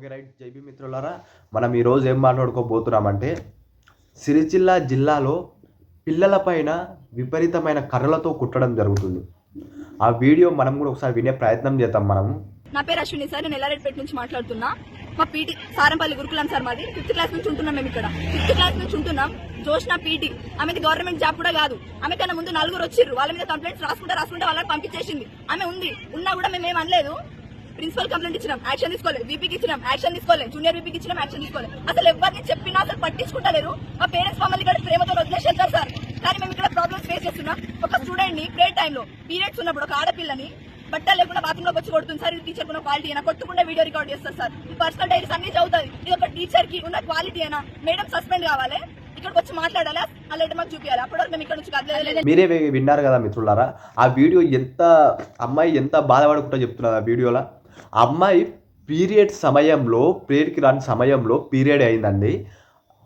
Okay right Jai Bhim మిత్రులారా మనం ఈరోజు ఏం మాట్లాడుకోబోతున్నామంటే సిరిసిల్ల జిల్లాలో పిల్లలపైన విపరీతమైన కర్రలతో కుట్టడం జరుగుతుంది. ఆ వీడియో మనం కూడా ఒకసారి వినే ప్రయత్నం చేద్దాం మనము నా పేరు అశ్విని సార్ నేను ఎల్లారెడ్డిపేట నుంచి మాట్లాడుతున్నా. మా పీటీ సారంపల్లి గురుకులం సార్ మాది. ఫిఫ్త్ క్లాస్ నుంచి ఉంటున్నాం మేము ఇక్కడ. ఫిఫ్త్ క్లాస్ నుంచి ఉంటున్నాం. జోష్న పీటీ. ఆమెది గవర్నమెంట్ జాబ్ కూడా కాదు. ఆమె కన్నా ముందు నలుగురు వచ్చిర్రు. వాళ్ళ మీద కంప్లైంట్స్ రాసుకుంటే రాసుకుంటే వాళ్ళకి పంపించేసింది. ఆమె ఉంది. ఉన్నా కూడా మేము ఏం అనలేదు. ప్రిన్సిపల్ కంప్లైంట్ ఇచ్చినాం యాక్షన్ తీసుకోలేదు వీపీకి ఇచ్చినాం యాక్షన్ తీసుకోలేదు జూనియర్ వీపీకి ఇచ్చినాం యాక్షన్ తీసుకోలేదు. అసలు ఎవరిని చెప్పినా అసలు పట్టించుకుంటలేరు. మా పేరెంట్స్ మమ్మల్ని ఇక్కడ ప్రేమతో వదిలేసేస్తారు సార్. కానీ మేము ఇక్కడ ప్రాబ్లమ్స్ ఫేస్ చేస్తున్నాం. ఒక స్టూడెంట్ని ప్రే టైంలో పీరియడ్స్ ఉన్నప్పుడు ఒక ఆడపిల్లని బట్టలు లేకుండా బాత్రూమ్లోకి వచ్చి కొడుతుంది సార్. ఇది టీచర్ ఉన్న క్వాలిటీ అయినా కొట్టుకుండా వీడియో రికార్డ్ చేస్తారు సార్. ఈ పర్సనల్ డైరీస్ అన్ని చదువుతుంది. ఇది ఒక టీచర్కి ఉన్న క్వాలిటీ అయినా మేడం సస్పెండ్ కావాలి. ఇక్కడికి వచ్చి మాట్లాడాలా? అలాంటి మాకు చూపించాలి అప్పటి వరకు మేము ఇక్కడ నుంచి కదలేదు మీరే విన్నారు కదా మిత్రులారా ఆ వీడియో ఎంత అమ్మాయి ఎంత బాధపడుకుంటా చెప్తున్నారు ఆ వీడియోలో? అమ్మాయి పీరియడ్ సమయంలో ప్రేయర్కి రాని సమయంలో పీరియడ్ అయిందండి.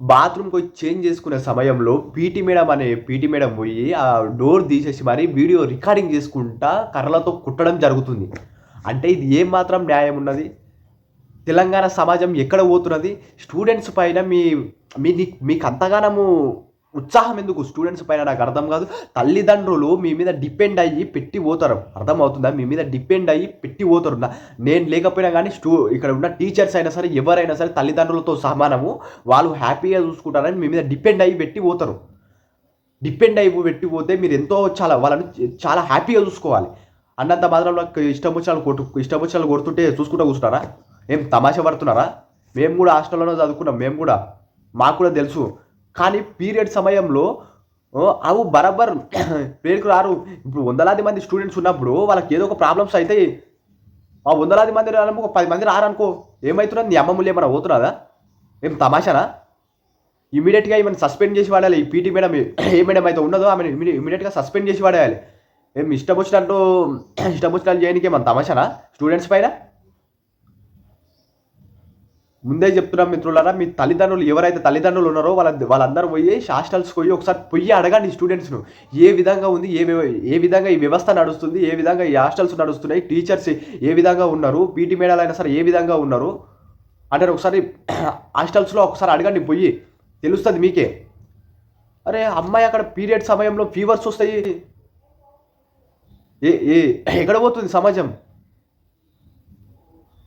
బాత్రూమ్కి వచ్చి చేంజ్ చేసుకునే సమయంలో పీటీ మేడం అనే పీటీ మేడం పోయి ఆ డోర్ తీసేసి మరి వీడియో రికార్డింగ్ చేసుకుంటా కర్రలతో కుట్టడం జరుగుతుంది. అంటే ఇది ఏం మాత్రం న్యాయం ఉన్నది? తెలంగాణ సమాజం ఎక్కడ పోతున్నది? స్టూడెంట్స్ పైన మీ మీ మీకు అంతగానము ఉత్సాహం ఎందుకు? స్టూడెంట్స్ పైన నాకు అర్థం కాదు. తల్లిదండ్రులు మీ మీద డిపెండ్ అయ్యి పెట్టి పోతారు. అర్థమవుతుందా? మీ మీద డిపెండ్ అయ్యి పెట్టి పోతారు. నేను లేకపోయినా కానీ స్టూ ఇక్కడ ఉన్న టీచర్స్ అయినా సరే ఎవరైనా సరే తల్లిదండ్రులతో సమానము. వాళ్ళు హ్యాపీగా చూసుకుంటారని మీ మీద డిపెండ్ అయ్యి పెట్టి పోతారు. డిపెండ్ అయి పెట్టి పోతే మీరు ఎంతో చాలా వాళ్ళని చాలా హ్యాపీగా చూసుకోవాలి. అన్నంత మాత్రం నాకు ఇష్టం వచ్చిన కొట్టు ఇష్టం వచ్చిన కొడుతుంటే చూసుకుంటూ కూర్చుంటారా ఏం తమాషా పడుతున్నారా? మేము కూడా హాస్టల్లోనే చదువుకున్నాం. మేము కూడా మాకు కూడా తెలుసు. కానీ పీరియడ్ సమయంలో ఓ, అవు బరాబర్ పేరుకు రారు. ఇప్పుడు వందలాది మంది స్టూడెంట్స్ ఉన్నప్పుడు వాళ్ళకి ఏదో ఒక ప్రాబ్లమ్స్ అయితే ఆ వందలాది మంది ఒక పది మంది రారనుకో. ఏమవుతున్నది నీ అమ్మమ్మలు ఏమైనా పోతున్నదా ఏం తమాషానా? ఇమీడియట్గా ఈమెను సస్పెండ్ చేసి వాడాలి ఈ పీటీ మేడం ఏ మేడం అయితే ఉన్నదో ఆమెను ఇమీడియట్గా సస్పెండ్ చేసి వాడేయాలి. ఏం ఇష్టం వచ్చినట్టు ఇష్టం వచ్చినట్టు చేయడానికి ఏమన్నా తమాషానా? స్టూడెంట్స్ పైన? ముందే చెప్తున్నా మిత్రులారా మీ తల్లిదండ్రులు ఎవరైతే తల్లిదండ్రులు ఉన్నారో వాళ్ళ వాళ్ళందరూ పోయి హాస్టల్స్ పోయి ఒకసారి పోయి అడగండి స్టూడెంట్స్ను ఏ విధంగా ఉంది ఏ ఏ విధంగా ఈ వ్యవస్థ నడుస్తుంది ఏ విధంగా ఈ హాస్టల్స్ నడుస్తున్నాయి టీచర్స్ ఏ విధంగా ఉన్నారు పీటీ మేడాలు అయినా సరే ఏ విధంగా ఉన్నారు? అంటే ఒకసారి హాస్టల్స్లో ఒకసారి అడగండి పోయి. తెలుస్తుంది మీకే. అరే అమ్మాయి అక్కడ పీరియడ్ సమయంలో ఫీవర్స్ వస్తాయి. ఏ ఏ ఎక్కడ పోతుంది సమాజం?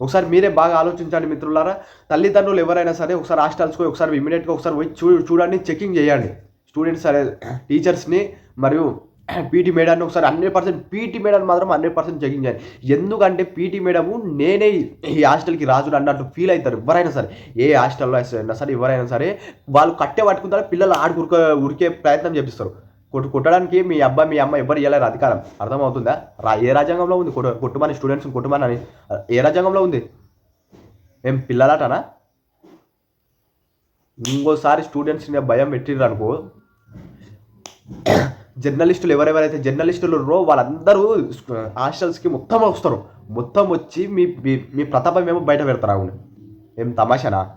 ఒకసారి మీరే బాగా ఆలోచించండి మిత్రులారా. తల్లిదండ్రులు ఎవరైనా సరే ఒకసారి హాస్టల్స్కి ఒకసారి ఇమీడియట్గా ఒకసారి పోయి చూ చూడండి చెకింగ్ చేయండి. స్టూడెంట్స్ సరే టీచర్స్ని మరియు పీటీ మేడాన్ని ఒకసారి హండ్రెడ్ పర్సెంట్ పీటీ మేడం మాత్రం హండ్రెడ్ పర్సెంట్ చెకింగ్ చేయాలి ఎందుకంటే పీటీ మేడము నేనే ఈ హాస్టల్కి రాజు అన్నట్టు ఫీల్ అవుతారు ఎవరైనా సరే. ఏ హాస్టల్లో అయినా సరే ఎవరైనా సరే వాళ్ళు కట్టే పట్టుకుంటారు పిల్లలు ఆడి ఉరికే ప్రయత్నం చేపిస్తారు. కొట్టు కొట్టడానికి మీ అబ్బాయి మీ అమ్మ ఎవరు ఇవ్వలేరు అధికారం. అర్థమవుతుందా? రా ఏ రాజ్యాంగంలో ఉంది? కొట్టు కొట్టుమని స్టూడెంట్స్ కొట్టుమని అని. ఏ రాజ్యాంగంలో ఉంది? ఏం పిల్లలాటనా? ఇంకోసారి స్టూడెంట్స్ని భయం పెట్టిర్రు అనుకో. జర్నలిస్టులు ఎవరెవరైతే జర్నలిస్టులు ఉన్నారో వాళ్ళందరూ హాస్టల్స్కి మొత్తం వస్తారు. మొత్తం వచ్చి మీ మీ- మీ ప్రతాపం ఏమో బయట పెడతారు అవును ఏం తమాషనా?